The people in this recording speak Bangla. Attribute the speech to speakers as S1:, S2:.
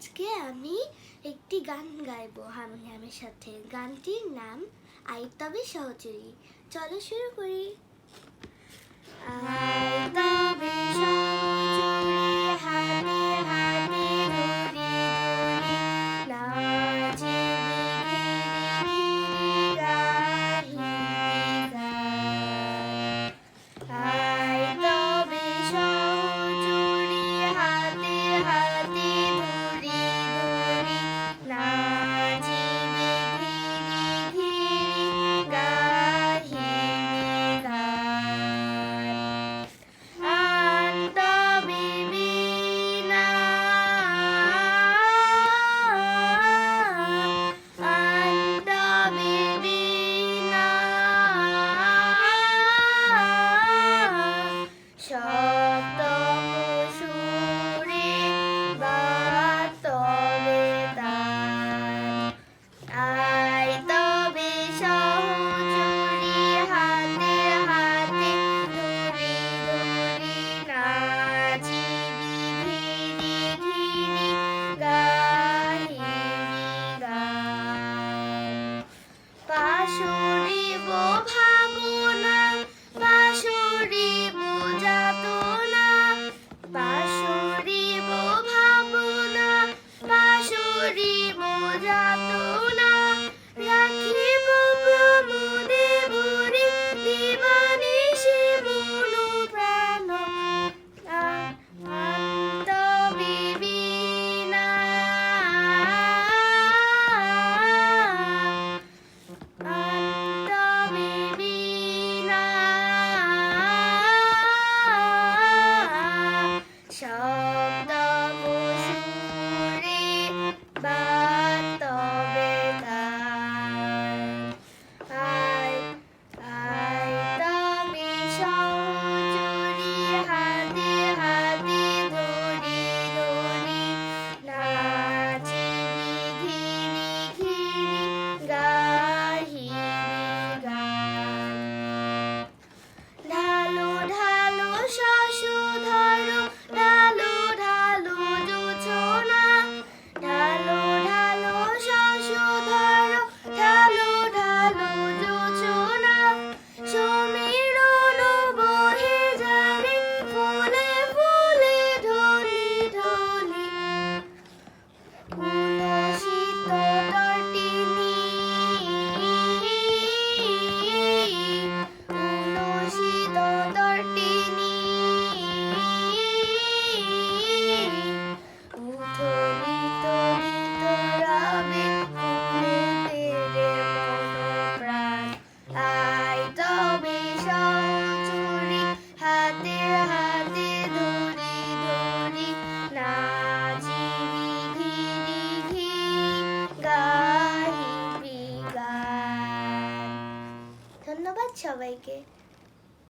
S1: আজকে আমি একটি গান গাইব হারমোনিয়ামের সাথে। গানটির নাম আই তবে সহচরী। চলো শুরু করি। আই अच्छा भाई के।